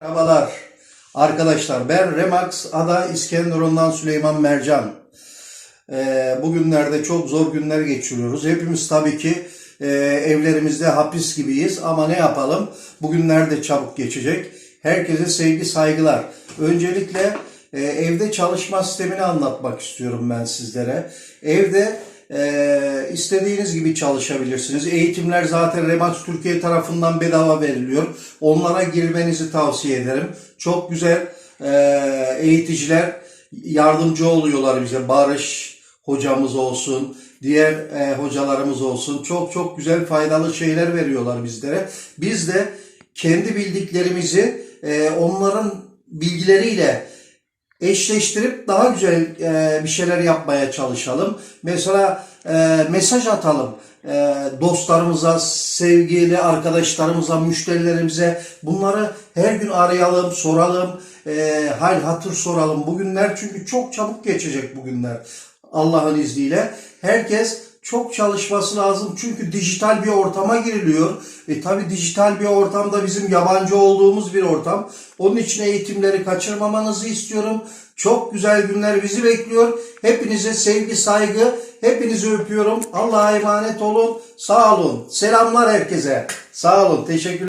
Merhabalar arkadaşlar ben Remax Ada İskenderun'dan Süleyman Mercan. Ee, bugünlerde çok zor günler geçiriyoruz. Hepimiz tabii ki e, evlerimizde hapis gibiyiz ama ne yapalım bugünler de çabuk geçecek. Herkese sevgi saygılar. Öncelikle e, evde çalışma sistemini anlatmak istiyorum ben sizlere. Evde e, istediğiniz gibi çalışabilirsiniz. Eğitimler zaten Remax Türkiye tarafından bedava veriliyor. Onlara girmenizi tavsiye ederim. Çok güzel e, eğiticiler yardımcı oluyorlar bize. Barış hocamız olsun, diğer e, hocalarımız olsun. Çok çok güzel faydalı şeyler veriyorlar bizlere. Biz de kendi bildiklerimizi e, onların bilgileriyle eşleştirip daha güzel e, bir şeyler yapmaya çalışalım. Mesela e, mesaj atalım e, dostlarımıza, sevgili arkadaşlarımıza, müşterilerimize bunları her gün arayalım, soralım, e, hal hatır soralım. Bugünler çünkü çok çabuk geçecek bugünler Allah'ın izniyle. Herkes çok çalışması lazım çünkü dijital bir ortama giriliyor. E tabi dijital bir ortamda bizim yabancı olduğumuz bir ortam. Onun için eğitimleri kaçırmamanızı istiyorum. Çok güzel günler bizi bekliyor. Hepinize sevgi, saygı, hepinizi öpüyorum. Allah'a emanet olun. Sağ olun. Selamlar herkese. Sağ olun. Teşekkür